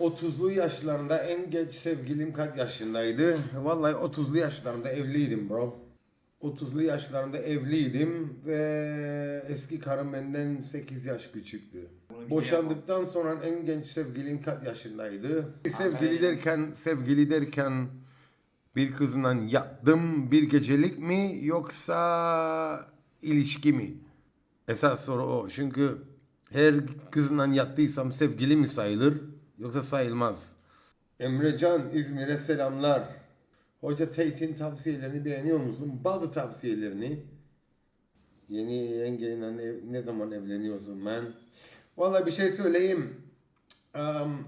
30'lu yaşlarında en geç sevgilim kaç yaşındaydı? Vallahi 30'lu yaşlarında evliydim bro. 30'lu yaşlarında evliydim ve eski karım benden 8 yaş küçüktü. Boşandıktan sonra en genç sevgilin kaç yaşındaydı? Sevgili derken, sevgili derken bir kızla yattım bir gecelik mi yoksa ilişki mi? Esas soru o. Çünkü her kızla yattıysam sevgili mi sayılır yoksa sayılmaz. Emrecan İzmir'e selamlar. Hoca Tate'in tavsiyelerini beğeniyor musun? Bazı tavsiyelerini. Yeni yengeyle ne zaman evleniyorsun ben? Vallahi bir şey söyleyeyim. Am,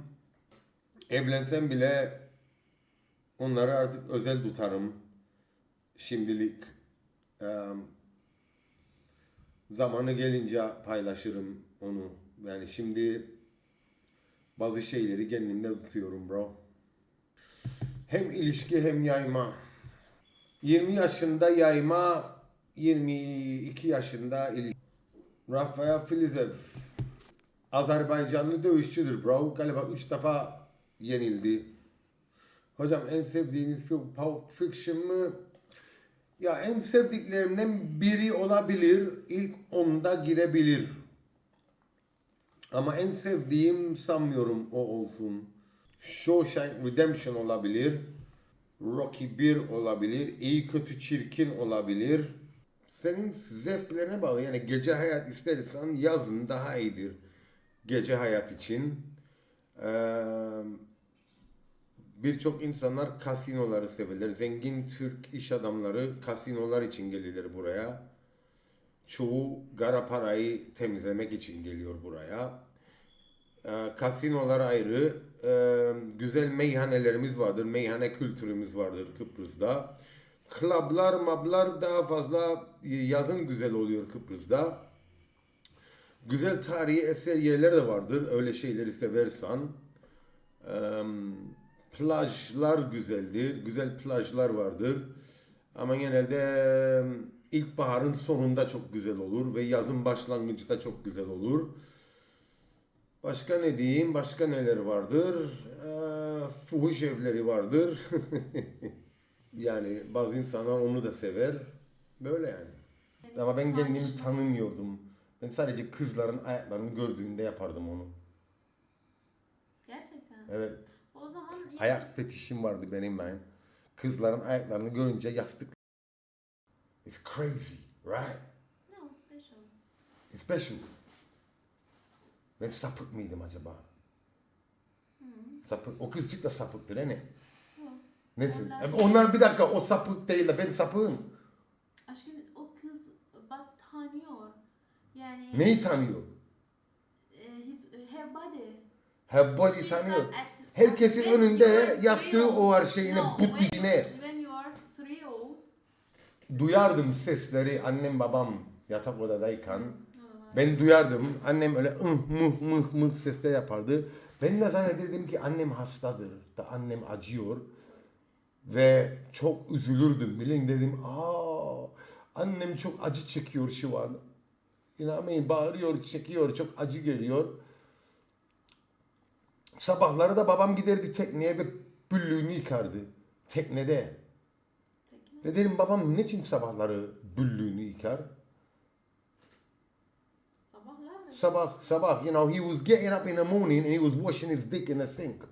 evlensem bile onları artık özel tutarım. Şimdilik. Am, zamanı gelince paylaşırım onu. Yani şimdi bazı şeyleri kendimde tutuyorum bro. Hem ilişki hem yayma. 20 yaşında yayma, 22 yaşında ilişki. Rafael Filizev. Azerbaycanlı dövüşçüdür bro. Galiba 3 defa yenildi. Hocam en sevdiğiniz film Pulp Fiction mı? Ya en sevdiklerimden biri olabilir. İlk onda girebilir. Ama en sevdiğim sanmıyorum o olsun. Shawshank Redemption olabilir. Rocky 1 olabilir. İyi kötü çirkin olabilir. Senin zevklerine bağlı. Yani gece hayat istersen yazın daha iyidir. Gece hayat için. Ee, Birçok insanlar kasinoları severler. Zengin Türk iş adamları kasinolar için gelirler buraya. Çoğu kara parayı temizlemek için geliyor buraya. Ee, kasinolar ayrı. Ee, güzel meyhanelerimiz vardır. Meyhane kültürümüz vardır Kıbrıs'ta. Klablar, mablar daha fazla yazın güzel oluyor Kıbrıs'ta. Güzel tarihi eser yerler de vardır. Öyle şeyleri seversen. Ee, plajlar güzeldir. Güzel plajlar vardır. Ama genelde e, ilkbaharın sonunda çok güzel olur ve yazın başlangıcı da çok güzel olur. Başka ne diyeyim? Başka neler vardır? Ee, fuhuş evleri vardır. yani bazı insanlar onu da sever. Böyle yani. Ama ben kendimi tanımıyordum. Ben sadece kızların ayaklarını gördüğümde yapardım onu. Gerçekten. Evet. O zaman iyi. Ayak fetişim vardı benim ben. Kızların ayaklarını görünce yastık. It's crazy, right? No, special. It's special. Ben sapık mıydım acaba? Sapık. O kızcık da sapıktır he ne? Yok. Neyse. Onlar- Onlar... Onlar bir dakika o sapık değil de ben sapığım. Aşkım o kız bak tanıyor. Yani Neyi tanıyor? e, his, her body. Her body She's tanıyor. at- Herkesin when önünde yastığı o her şeyine, No, but when- dibine. When you are three old. Duyardım sesleri annem babam yatak odadayken. Ben duyardım. Annem öyle ıh mıh mıh mıh sesler yapardı. Ben de zannederdim ki annem hastadır. Da annem acıyor. Ve çok üzülürdüm. Bilin dedim aa annem çok acı çekiyor şu an. İnanmayın bağırıyor, çekiyor, çok acı geliyor. Sabahları da babam giderdi tekneye ve büllüğünü yıkardı. Teknede. Tekne. Ve dedim babam niçin sabahları büllüğünü yıkar? Sabah, sabah, you know, he was getting up in the morning and he was washing his dick in the sink.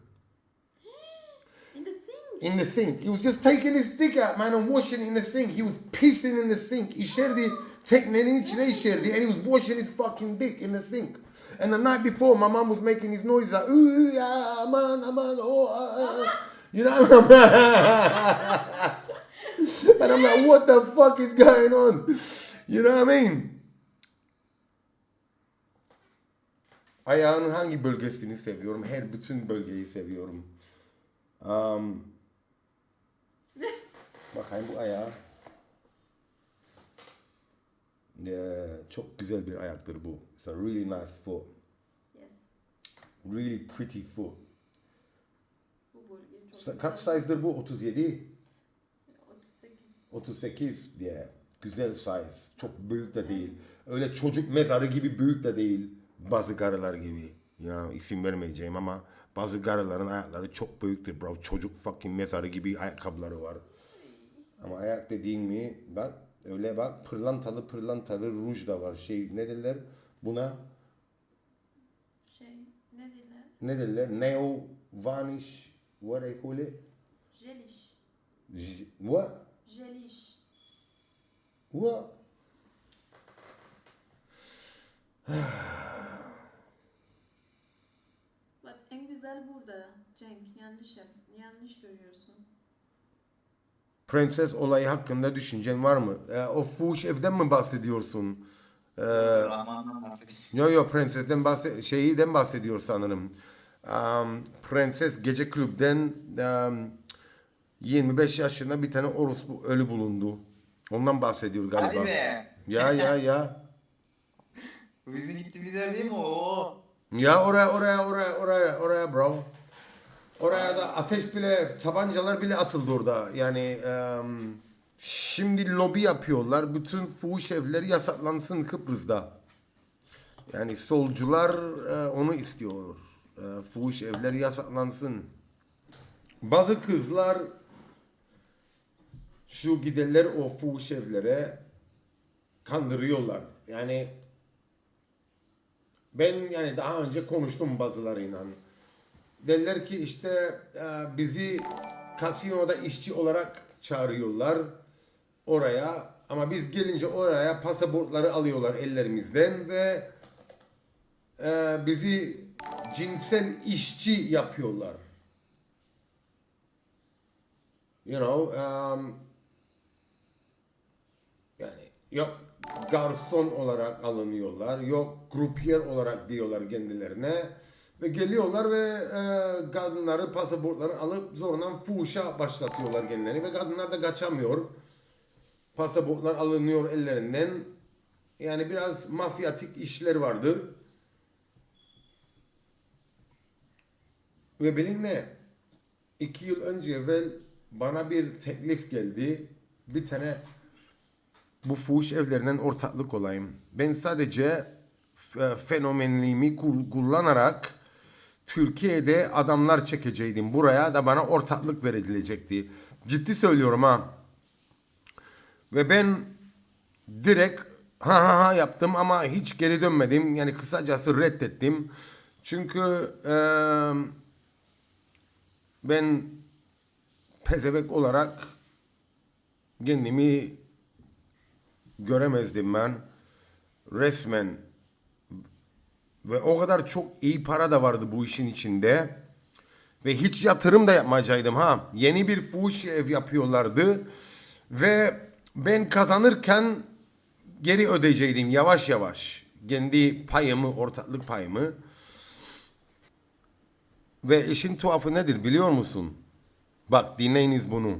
In the sink. In the sink. He was just taking his dick out, man, and washing it in the sink. He was pissing in the sink. İşerdi, teknenin shared it, and he was washing his fucking dick in the sink. And the night before, my mom was making his noise like, ooh, yeah, man, aman, oh, ah, ah." You know what I mean? and I'm like, what the fuck is going on? You know what I mean? Ayağının hangi bölgesini seviyorum? Her bütün bölgeyi seviyorum. Um, bakayım bu ayağı. Yeah, çok güzel bir ayaktır bu. It's a really nice foot. Yes. Really pretty foot. Bu çok. Kaç size'dır bu? 37. 38. 38 yeah. Güzel size. Çok büyük de değil. Öyle çocuk mezarı gibi büyük de değil. Bazı karılar gibi. Ya isim vermeyeceğim ama Bazı karıların ayakları çok büyüktür bro. Çocuk fucking mezarı gibi ayakkabıları var. Ama ayak dediğin mi bak öyle bak pırlantalı pırlantalı ruj da var. Şey ne derler buna Şey ne derler? ne derler? Neo vanish what they call it? Jeliş. J- What? Jeliş. What? Bak en güzel burada. Cenk yanlış yap. Yanlış görüyorsun. Prenses olayı hakkında düşüncen var mı? Ee, o fuhuş evden mi bahsediyorsun? Ee, Rahman'dan bahsedeyim. yo yo prensesten bahse şeyden bahsediyor sanırım. Um, prenses gece kulüpten um, 25 yaşında bir tane orospu ölü bulundu. Ondan bahsediyor galiba. Hadi be. Ya ya ya. Bizim gittiğimiz yer değil mi o? Ya oraya oraya oraya oraya oraya bro. Oraya da ateş bile tabancalar bile atıldı orada. Yani em, şimdi lobi yapıyorlar. Bütün fuhuş evleri yasaklansın Kıbrıs'ta. Yani solcular e, onu istiyor. E, fuhuş evleri yasaklansın. Bazı kızlar şu giderler o fuhuş evlere kandırıyorlar. Yani ben yani daha önce konuştum bazılarıyla. Derler ki işte e, bizi kasinoda işçi olarak çağırıyorlar oraya ama biz gelince oraya pasaportları alıyorlar ellerimizden ve e, bizi cinsel işçi yapıyorlar. You know, um, yani yok garson olarak alınıyorlar, yok grupiyer olarak diyorlar kendilerine ve geliyorlar ve e, kadınları pasaportları alıp zorundan fuhuşa başlatıyorlar kendilerini ve kadınlar da kaçamıyor. Pasaportlar alınıyor ellerinden. Yani biraz mafyatik işler vardır. Ve bilin ne? İki yıl önce evvel bana bir teklif geldi. Bir tane bu fuhuş evlerinden ortaklık olayım. Ben sadece e, fenomenliğimi kul- kullanarak Türkiye'de adamlar çekeceydim. Buraya da bana ortaklık verilecekti. Ciddi söylüyorum ha. Ve ben direkt ha ha ha yaptım ama hiç geri dönmedim. Yani kısacası reddettim. Çünkü eee ben pezevek olarak kendimi göremezdim ben. Resmen ve o kadar çok iyi para da vardı bu işin içinde. Ve hiç yatırım da yapmayacaktım ha. Yeni bir fuhuş ev yapıyorlardı. Ve ben kazanırken geri ödeyecektim yavaş yavaş. Kendi payımı, ortaklık payımı. Ve işin tuhafı nedir biliyor musun? Bak dinleyiniz bunu.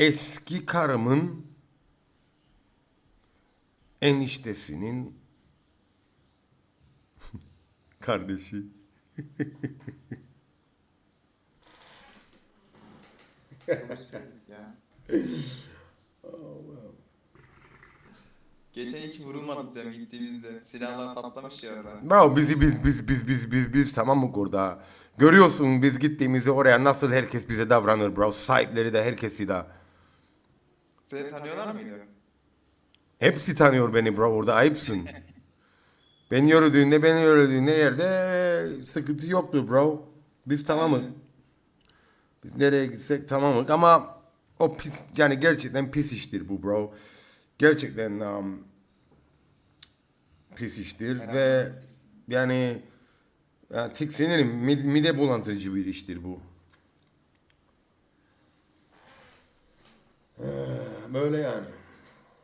Eski karımın eniştesinin kardeşi. Ya. Geçen hiç vurulmadık mi gittiğimizde? Silahlar patlamış ya orada. Bro bizi biz biz biz biz biz biz tamam mı burada? Görüyorsun biz gittiğimizde oraya nasıl herkes bize davranır bro. Sahipleri de herkesi de. Seni tanıyorlar mıydı? Hepsi tanıyor beni bro orada ayıpsın. ben yürüdüğünde beni yürüdüğünde yerde sıkıntı yoktur bro. Biz tamamız. Biz nereye gitsek tamamız ama o pis yani gerçekten pis iştir bu bro. Gerçekten um, pis iştir ve yani, yani tiksinirim mide, mide bulandırıcı bir iştir bu. Böyle yani.